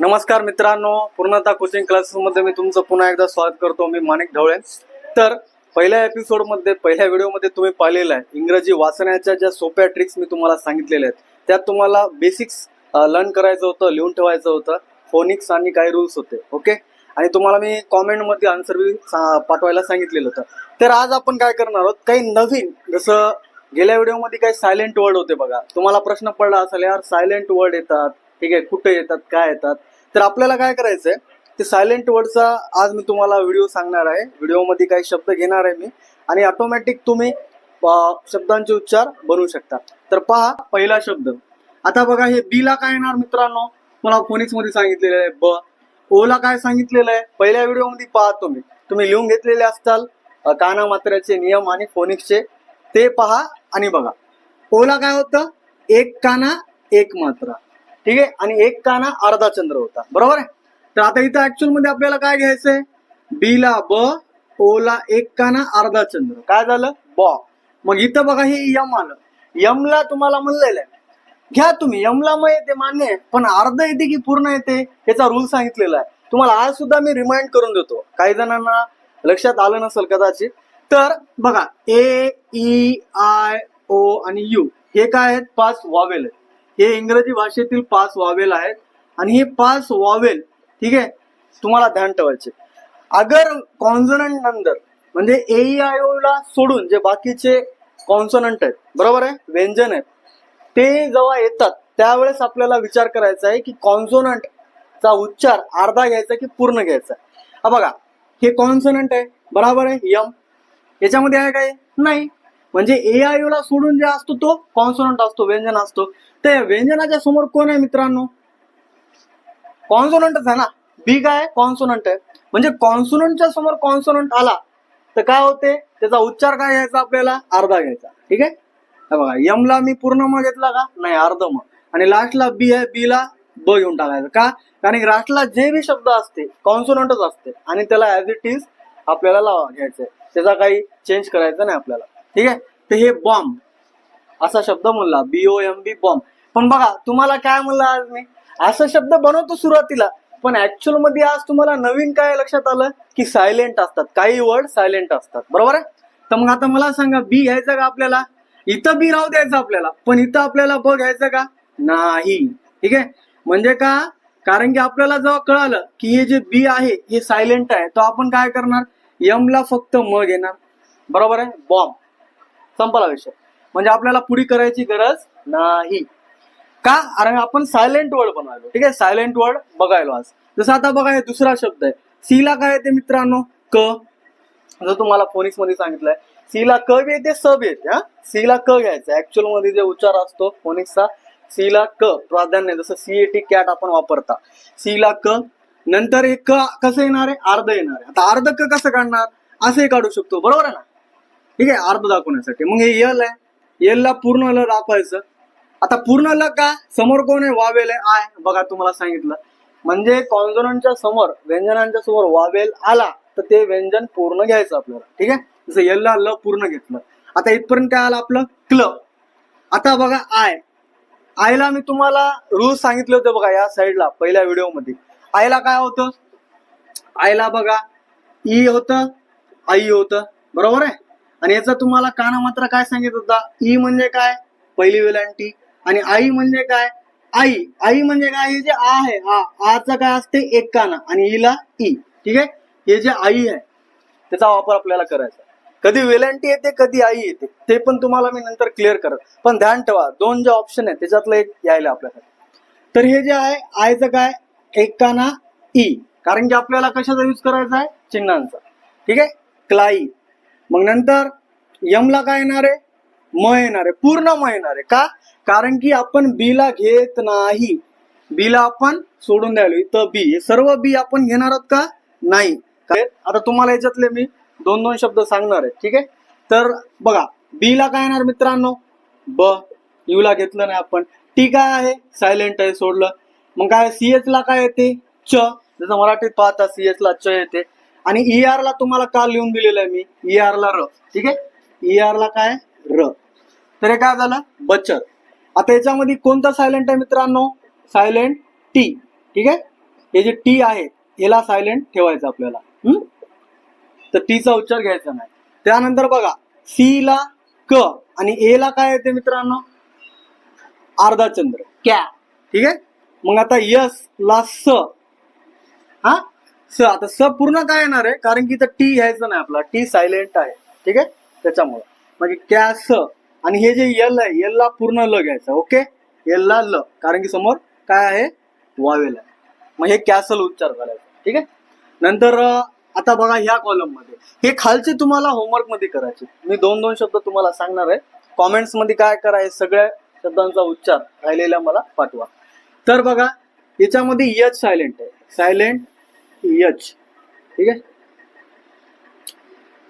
नमस्कार मित्रांनो पूर्णता कोचिंग क्लासेसमध्ये मी तुमचं पुन्हा एकदा स्वागत करतो. मी माणिक ढवळे. तर पहिल्या एपिसोडमध्ये पहिल्या व्हिडिओमध्ये तुम्ही पाहिलेलं आहे इंग्रजी वाचण्याच्या ज्या सोप्या ट्रिक्स मी तुम्हाला सांगितलेल्या आहेत त्यात तुम्हाला बेसिक्स लर्न करायचं होतं लिहून ठेवायचं होतं फोनिक्स आणि काही रूल्स होते ओके आणि तुम्हाला मी कॉमेंटमध्ये आन्सर बी सा- पाठवायला सांगितलेलं होतं. तर आज आपण काय करणार आहोत काही नवीन जसं गेल्या व्हिडिओमध्ये काही सायलेंट वर्ड होते बघा. तुम्हाला प्रश्न पडला असेल यार सायलेंट वर्ड येतात ठीक आहे कुठे येतात काय येतात? तर आपल्याला काय करायचंय ते सायलेंट वर्डचा आज मी तुम्हाला व्हिडिओ सांगणार आहे. व्हिडिओमध्ये काही शब्द घेणार आहे मी. आणि ऑटोमॅटिक तुम्ही शब्दांचे उच्चार बनवू शकता. तर पहा पहिला शब्द. आता बघा हे बी ला काय येणार मित्रांनो? मला फोनिक्समध्ये सांगितलेलं आहे ब. ओ ला काय सांगितलेलं आहे? पहिल्या व्हिडिओमध्ये पहा तुम्ही. तुम्ही लिहून घेतलेले असताल काना मात्र्याचे नियम आणि फोनिक्सचे ते पहा आणि बघा. ओला काय होतं? एक काना एक मात्रा. ठीक आहे? आणि एक काना अर्धा चंद्र होता. बरोबर आहे? तर आता इथं ऍक्च्युअलमध्ये आपल्याला काय घ्यायचंय? बी ला ब ओ ला एक काना अर्धा चंद्र. काय झालं? ब. मग इथं बघा हे यम आलं. यम ला तुम्हाला म्हणलेलं आहे. घ्या तुम्ही. यमला मग येते मान्य आहे. पण अर्ध येते की पूर्ण येते? याचा रूल सांगितलेला आहे. तुम्हाला आज सुद्धा मी रिमाइंड करून देतो. काही जणांना लक्षात आलं नसेल कदाचित. तर बघा ए ई आय ओ आणि यू हे काय आहेत? पाच वावेल आहेत. हे इंग्रजी भाषेतील पाच वावेल आहेत. आणि हे पाच वावेल ठीक आहे? तुम्हाला ध्यान ठेवायचे अगर कॉन्झनंट नंतर म्हणजे ए आय ला सोडून जे बाकीचे कॉन्सनंट आहेत बरोबर आहे? व्यंजन आहेत. ते जेव्हा येतात त्यावेळेस आपल्याला विचार करायचा आहे की कॉन्सोनंट चा उच्चार अर्धा घ्यायचा की पूर्ण घ्यायचा हा बघा हे कॉन्सोनंट आहे बरोबर आहे? यम. याच्यामध्ये आहे काय? नाही. म्हणजे ए आय ला सोडून जे असतो तो कॉन्सोनंट असतो व्यंजन असतो. तर या व्यंजनाच्या समोर कोण आहे मित्रांनो? कॉन्सोनंटच आहे ना? बी काय? कॉन्सोनंट आहे. म्हणजे कॉन्सोनंटच्या समोर कॉन्सोनंट आला तर काय होते? त्याचा उच्चार काय घ्यायचा आपल्याला? अर्धा घ्यायचा. ठीक आहे? बघा यम ला मी पूर्ण म घेतला का? नाही अर्ध म. आणि लास्टला बी आहे बी ला ब घेऊन टाकायचं. का? कारण की लास्टला जे बी शब्द असते कॉन्सोनंटच असते. आणि त्याला ऍज इट इज आपल्याला लावा घ्यायचंय. त्याचा काही चेंज करायचा नाही आपल्याला. ठीक आहे? तर हे बॉम्ब असा शब्द म्हणला बीओ एम बी बॉम्ब पण बघा तुम्हाला काय म्हणलं आज मी? असा शब्द बनवतो सुरुवातीला पण ऍक्च्युअलमध्ये आज तुम्हाला नवीन काय लक्षात आलं? की सायलेंट असतात. काही वर्ड सायलेंट असतात. बरोबर आहे? तर मग आता मला सांगा बी घ्यायचं का आपल्याला? इथं बी राहू द्यायचं आपल्याला. पण इथं आपल्याला ब घ्यायचं का? नाही. ठीक आहे? म्हणजे का? कारण की आपल्याला जेव्हा कळालं की हे जे बी आहे हे सायलेंट आहे तर आपण काय करणार? यम ला फक्त म घेणार. बरोबर आहे? बॉम्ब संपला विषय. म्हणजे आपल्याला पुढी करायची गरज नाही. का? कारण आपण सायलेंट वर्ड बनवायलो ठीक आहे? सायलेंट वर्ड बघायलो आज. जसं आता बघा हे दुसरा शब्द आहे. सी ला काय येते मित्रांनो? क. जर तुम्हाला फोनिक्समध्ये सांगितलंय. सी ला क बी येते सब येते हा? सी ला क घ्यायचं. ऍक्च्युअलमध्ये जे उच्चार असतो फोनिक्सचा सी ला क. प्राधान्य जसं सीएटी कॅट आपण वापरता. सी ला क. नंतर हे क कसं येणार आहे? अर्ध येणार आहे. आता अर्ध क कसं काढणार? असंही काढू शकतो. बरोबर आहे ना? ठीक आहे? अर्ध दाखवण्यासाठी. मग हे यल आहे. यल ला पूर्ण ल दाखवायचं. आता पूर्ण ल का? समोर कोण आहे? वावेल आहे. आय बघा तुम्हाला सांगितलं. म्हणजे कॉन्झोनंटच्या समोर व्यंजनांच्या समोर वावेल आला तर ते व्यंजन पूर्ण घ्यायचं आपल्याला. ठीक आहे? जसं यल ल पूर्ण घेतलं. आता इथपर्यंत काय आलं आपलं? क्ल आता बघा आय आयला मी तुम्हाला रूल्स सांगितले होते बघा या साईडला पहिल्या व्हिडिओमध्ये आयला काय होतं? आयला बघा ई होतं आई होतं. बरोबर आहे? आणि याचा तुम्हाला काना मात्र काय सांगित होता? ई म्हणजे काय? पहिली वेलांटी. आणि आई म्हणजे काय? आई. आई म्हणजे काय? हे जे आ आहे आ. आचा काय असते? एक काना. आणि ईला ई. ठीक आहे? हे जे आई आहे त्याचा वापर आपल्याला करायचा. कधी वेलांटी येते कधी आई येते. ते पण तुम्हाला मी नंतर क्लिअर करत. पण ध्यान ठेवा दोन जे ऑप्शन आहे त्याच्यातलं एक यायला आपल्यासाठी. तर हे जे आहे आयचं काय? एक काना ई. कारण की आपल्याला कशाचा यूज करायचा आहे? चिन्हांचा. ठीक आहे? क्लाई. मग नंतर यमला काय येणार? आहे म येणार. आहे पूर्ण म येणार. आहे का? कारण की आपण बी ला घेत नाही. बी ला आपण सोडून द्यायलो इथं बी. हे सर्व बी आपण घेणार आहोत का? नाही. काय आता तुम्हाला याच्यातले मी दोन दोन शब्द सांगणार आहे. ठीक आहे? तर बघा बी ला काय येणार मित्रांनो? ब. यू ला घेतलं नाही आपण. टी काय आहे? सायलेंट आहे सोडलं. मग काय? सीएच ला काय येते? च. जसं मराठीत पाहता सीएच ला च येते. आणि ई आर ला तुम्हाला काल लिहून दिलेलं आहे मी? ई आर ला र. ठीक आहे? ई आर ला काय? र. तर हे काय झालं? बचत आता याच्यामध्ये कोणता सायलेंट आहे मित्रांनो? सायलेंट टी ठीक आहे? हे जे टी आहे याला सायलेंट ठेवायचं आपल्याला. हम्म? तर टीचा उच्चार घ्यायचा नाही. त्यानंतर बघा सी ला क आणि ए ला काय येते मित्रांनो? अर्धा चंद्र क्या ठीक आहे? मग आता यस ला स. हा? स. आता स पूर्ण काय येणार आहे? कारण की इथं टी घ्यायचं नाही आपला टी सायलेंट आहे. ठीक आहे? त्याच्यामुळे. म्हणजे कॅस आणि हे जे यल आहे यलला पूर्ण ल घ्यायचं ओके यलला ल कारण की समोर काय आहे? वावेल आहे. मग हे कॅसल उच्चार करायचा ठीक आहे? नंतर आता बघा ह्या कॉलममध्ये हे खालचे तुम्हाला होमवर्कमध्ये करायचे. मी दोन दोन शब्द तुम्हाला सांगणार आहे. कॉमेंट्समध्ये काय कराय सगळ्या शब्दांचा उच्चार राहिलेला मला पाठवा. तर बघा याच्यामध्ये यच सायलेंट आहे. सायलेंट यच ठीक आहे?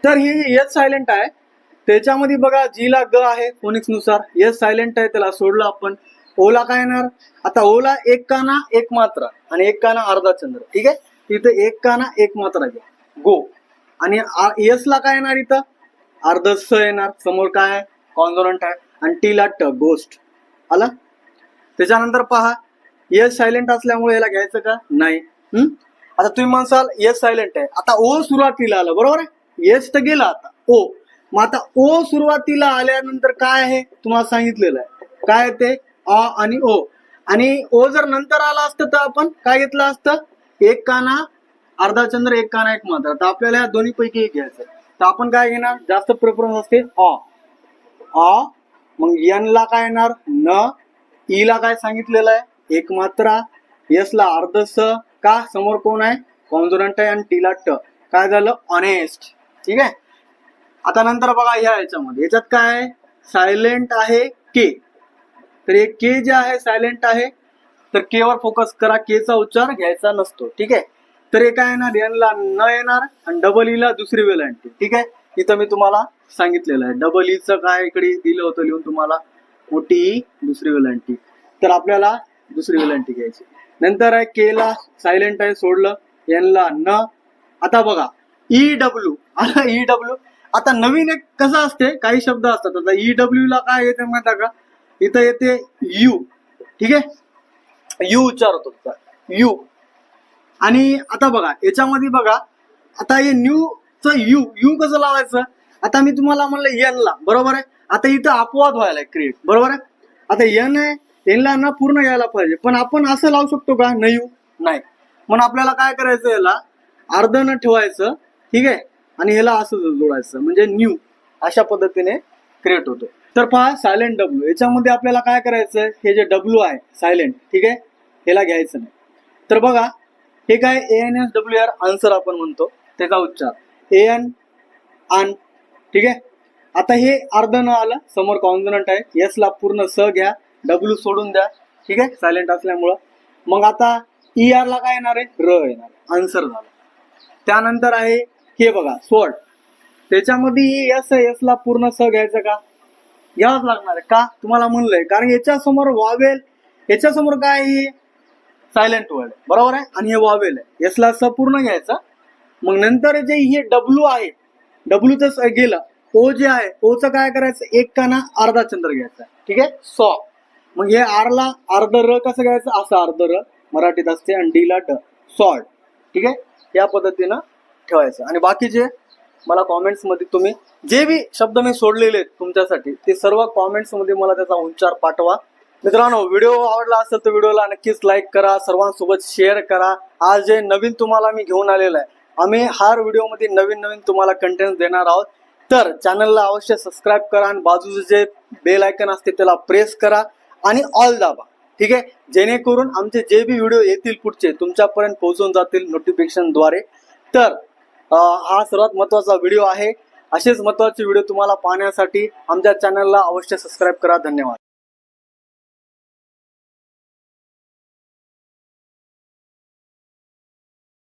तर हे यच सायलेंट आहे. त्याच्यामध्ये बघा जी ला ग आहे फोनिक्सनुसार एस सायलेंट आहे त्याला सोडलं आपण. ओला काय येणार? आता ओला एक काना एक मात्रा. आणि एक काना अर्धा चंद्र. ठीक आहे? इथं एक काना एक मात्रा घ्या. गो आणि एस ला काय येणार इथं? अर्ध स येणार. समोर काय आहे? कॉन्झोनंट आहे. आणि टी ला ट गोस्ट आला? त्याच्यानंतर पहा. एस सायलेंट असल्यामुळे याला घ्यायचं का? नाही. आता तुम्ही म्हणसाल येस सायलेंट आहे. आता ओ सुरुवातीला आलं. बरोबर आहे? येस तर गेला आता. ओ मग आता ओ सुरुवातीला आल्यानंतर काय आहे? तुम्हाला सांगितलेलं आहे. काय ते? अ आणि ओ. आणि ओ जर नंतर आला असतं तर आपण काय घेतलं असतं? एक काना अर्धा चंद्र एक काना एक मात्र. तर आपल्याला या दोन्ही पैकी एक घ्यायचं तर आपण काय घेणार? जास्त प्रेफरन्स असते अ. अ मग एन ला काय येणार? न. ई ला काय सांगितलेलं आहे? एक मात्रा. यस ला अर्ध स. का? समोर कोण आहे? कॉन्झोनंट आहे आणि टी ला ट. काय झालं? ऑनेस्ट ठीक आहे? आता नंतर बघा ह्या याच्यामध्ये. याच्यात काय? आहे सायलेंट आहे के तर हे के जे आहे सायलेंट आहे. तर के वर फोकस करा. के चा उच्चार घ्यायचा नसतो. ठीक आहे? तर हे काय येणार? एन न येणार आणि डबल ईला e दुसरी दुसरी वेलांटी ठीक आहे? इथं मी तुम्हाला सांगितलेलं आहे. डबल ईचं e काय इकडे दिलं होतं लिहून तुम्हाला? मोठी ई दुसरी वेलांटी तर आपल्याला दुसरी वेलांटी घ्यायची. नंतर आहे के ला सायलेंट आहे सोडलं. एन न. आता बघा. ई डब्ल्यू आता ई डब्ल्यू आता नवीन एक कसं असते? काही शब्द असतात. आता ई डब्ल्यू ला काय येते माहिती आहे का? इथं येते यू ठीक आहे? यू उच्चारतो होतो यू आणि आता बघा याच्यामध्ये बघा आता हे न्यू च यू यू कसं लावायचं? आता मी तुम्हाला म्हणलं एन ला. बरोबर आहे? आता इथं अपवाद व्हायला क्रिएट बरोबर आहे? आता एन आहे एन ना पूर्ण यायला पाहिजे. पण आपण असं लावू शकतो का? न यू नाही. म्हणून आपल्याला काय करायचं याला? अर्ध न ठेवायचं. ठीक आहे? आणि ह्याला असं जोडायचं म्हणजे न्यू अशा पद्धतीने क्रिएट होतो. तर पहा सायलेंट डब्ल्यू याच्यामध्ये आपल्याला काय करायचं? हे जे डब्ल्यू आहे सायलेंट ठीक आहे? ह्याला घ्यायचं नाही. तर बघा हे काय A N S W R answer आपण म्हणतो त्याचा उच्चार. ए एन आन ठीक आहे? आता हे अर्ध न आलं समोर कॉन्झनंट आहे. एसला पूर्ण स घ्या डब्ल्यू सोडून द्या ठीक आहे? सायलेंट असल्यामुळं. मग आता ई आरला काय येणार आहे? र येणार आन्सर झालं. त्यानंतर आहे हे बघा सोड. त्याच्यामध्ये एस एस ला पूर्ण स घ्यायचं का? घ्यावंच लागणार आहे. का? तुम्हाला म्हणलंय. कारण याच्या समोर वावेल. याच्या समोर काय आहे? सायलेंट वर्ड बरोबर आहे? आणि हे वावेल आहे. यसला स पूर्ण घ्यायचा. मग नंतर जे हे डब्ल्यू आहे डब्ल्यूच गेलं. ओ जे आहे ओचं काय करायचं? एक काना अर्धा चंद्र घ्यायचा ठीक आहे? सॉ. मग हे आरला अर्ध र कसं घ्यायचं? असं अर्ध र. मराठीत असते आणि डी ला ड सॉल्ट. ठीक आहे? या पद्धतीनं ठेवायचं. आणि बाकीचे मला कॉमेंट्समध्ये तुम्ही जे बी शब्द मी सोडलेले आहेत तुमच्यासाठी ते सर्व कॉमेंट्समध्ये मला त्याचा उच्चार पाठवा. मित्रांनो व्हिडिओ आवडला असेल तर व्हिडिओला नक्कीच लाईक करा सर्वांसोबत शेअर करा. आज जे नवीन तुम्हाला मी घेऊन आलेलं आहे आम्ही हर व्हिडिओमध्ये नवीन नवीन तुम्हाला कंटेंट देणार आहोत. तर चॅनलला अवश्य सबस्क्राईब करा आणि बाजूचे जे बेल आयकन असते त्याला प्रेस करा आणि ऑल दाबा. ठीक आहे? जेणेकरून आमचे जे बी व्हिडिओ येतील पुढचे तुमच्यापर्यंत पोहोचून जातील नोटिफिकेशनद्वारे तर हा सर्वात महत्त्वाचा व्हिडिओ आहे. असेच महत्त्वाचे व्हिडिओ तुम्हाला पाहण्यासाठी आमच्या चॅनलला अवश्य सबस्क्राईब करा. धन्यवाद.